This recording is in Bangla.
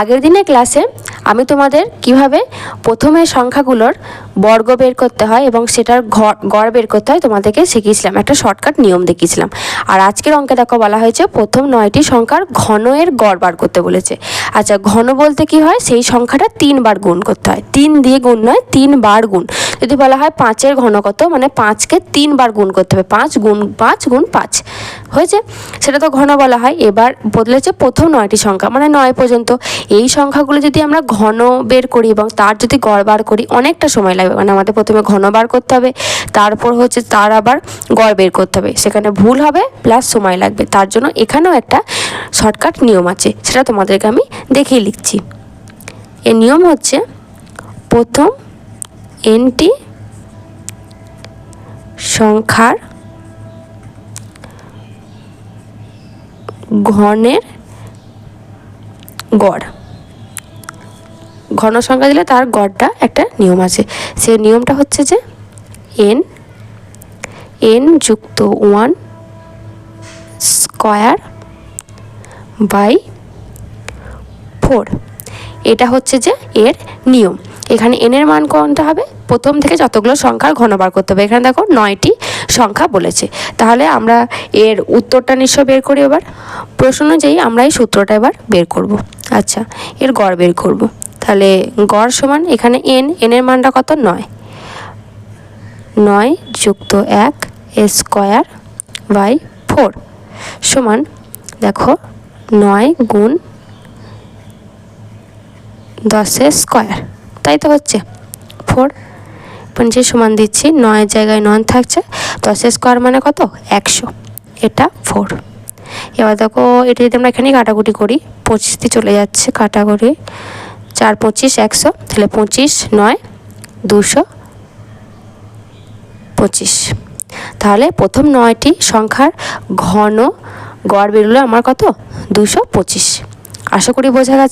আগের দিনের ক্লাসে আমি তোমাদের কীভাবে প্রথমে সংখ্যাগুলোর বর্গ বের করতে হয় এবং সেটার ঘর গড় বের করতে হয় তোমাদেরকে শিখিয়েছিলাম। একটা শর্টকাট নিয়ম দেখিয়েছিলাম। আর আজকের অঙ্কে দেখো বলা হয়েছে, প্রথম নয়টি সংখ্যার ঘনের গড় বার করতে বলেছে। আচ্ছা ঘন বলতে কি হয়? সেই সংখ্যাটা তিনবার গুণ করতে হয়। তিন দিয়ে গুণ নয়, তিনবার গুণ। যদি বলা হয় পাঁচের ঘন কত মানে পাঁচকে তিনবার গুণ করতে হবে। পাঁচ গুণ পাঁচ গুণ পাঁচ। হয়েছে, সেটা তো ঘন বলা হয়। এবার বদলেছে প্রথম নয়টি সংখ্যা মানে নয় পর্যন্ত। এই সংখ্যাগুলো যদি আমরা ঘন বের করি এবং তার যদি গড় বার করি, অনেকটা সময় লাগবে। মানে আমাদের প্রথমে ঘন বার করতে হবে, তারপর হচ্ছে তার আবার গড় বের করতে হবে। সেখানে ভুল হবে প্লাস সময় লাগবে। তার জন্য এখানেও একটা শর্টকাট নিয়ম আছে, সেটা তোমাদেরকে আমি দেখিয়ে লিখছি। এর নিয়ম হচ্ছে, প্রথম এনটি সংখ্যার ঘনের গড়। ঘন সংখ্যা দিলে তার গড়টা একটা নিয়ম আছে। সেই নিয়মটা হচ্ছে যে এন এন যুক্ত ওয়ান স্কয়ার বাই ফোর এটা হচ্ছে যে এর নিয়ম। এখানে এনের মান কোনটা হবে? প্রথম থেকে যতগুলো সংখ্যার ঘন বার করতে হবে। এখানে দেখো নয়টি সংখ্যা বলেছে। তাহলে আমরা এর উত্তরটা নিশ্চয় বের করি এবার। প্রশ্ন অনুযায়ী আমরা এই সূত্রটা এবার বের করব। আচ্ছা এর গড় বের করব। তাহলে গড় সমান এখানে এন এনের মানটা কত? নয়। নয় যুক্ত এক স্কয়ার বাই ফোর সমান, দেখো, নয় গুণ দশের স্কয়ার। তাই তো হচ্ছে। ফোর পঞ্চে সমান দিচ্ছি, নয়ের জায়গায় নন থাকছে দশের স্কোয়ার মানে কত? একশো। এটা ফোর এবার দেখো, এটা যদি আমরা এখানে কাটাকুটি করি, পঁচিশ দিয়ে চলে যাচ্ছে কাটাকুটি। চার পঁচিশ, একশো, তাহলে পঁচিশ, নয়, দুশো, পঁচিশ। তাহলে প্রথম নয়টি সংখ্যার ঘন গড় বেরোলো আমার কত? দুশো পঁচিশ। আশা করি বোঝা গেছে।